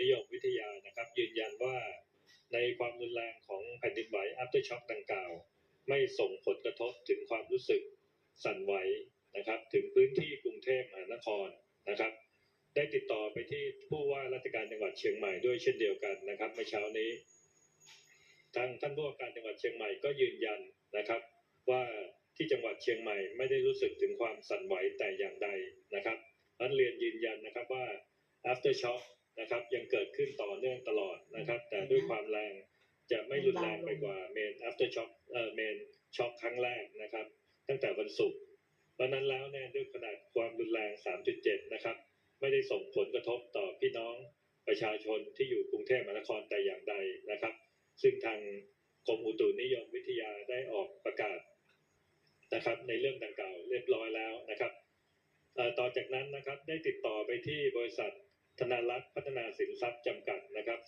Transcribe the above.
นิยมวิทยานะครับ ยืนยันว่าในความรุนแรงของแผ่นดินไหว after shock ดังกล่าว ไม่ส่งผลกระทบถึงความรู้สึกสั่นไหวนะครับ ถึงพื้นที่กรุงเทพมหานครนะครับ ได้ติดต่อไปที่ผู้ว่าราชการจังหวัดเชียงใหม่ด้วยเช่นเดียวกันนะครับเมื่อเช้านี้ทางท่านผู้ว่าการจังหวัดเชียงใหม่ก็ยืนยันนะครับ ว่าที่จังหวัดเชียงใหม่ไม่ได้รู้สึกถึงความสั่นไหวแต่อย่างใดนะครับนั้นเรียนยืนยันนะครับว่า after shock นะครับ ยังเกิดขึ้นต่อเนื่องตลอดนะครับ แต่ด้วยความแรงจะไม่รุนแรงไปกว่า main after shock เอ่อ main shock ครั้งแรกนะครับ ตั้งแต่วันศุกร์เพราะฉะนั้นแล้วเนี่ยด้วยขนาดความรุนแรง 3.7 นะครับ ไม่ได้ส่งผลกระทบต่อพี่น้องประชาชนที่อยู่กรุงเทพมหานครแต่อย่างใดนะครับ ซึ่งทางกรมอุตุนิยมวิทยาได้ออกประกาศนะครับ ในเรื่องดังกล่าวเรียบร้อยแล้วนะครับเอ่อต่อจากนั้นนะครับได้ติดต่อไปที่บริษัท ธนารักษ์พัฒนาสินทรัพย์จำกัดนะครับ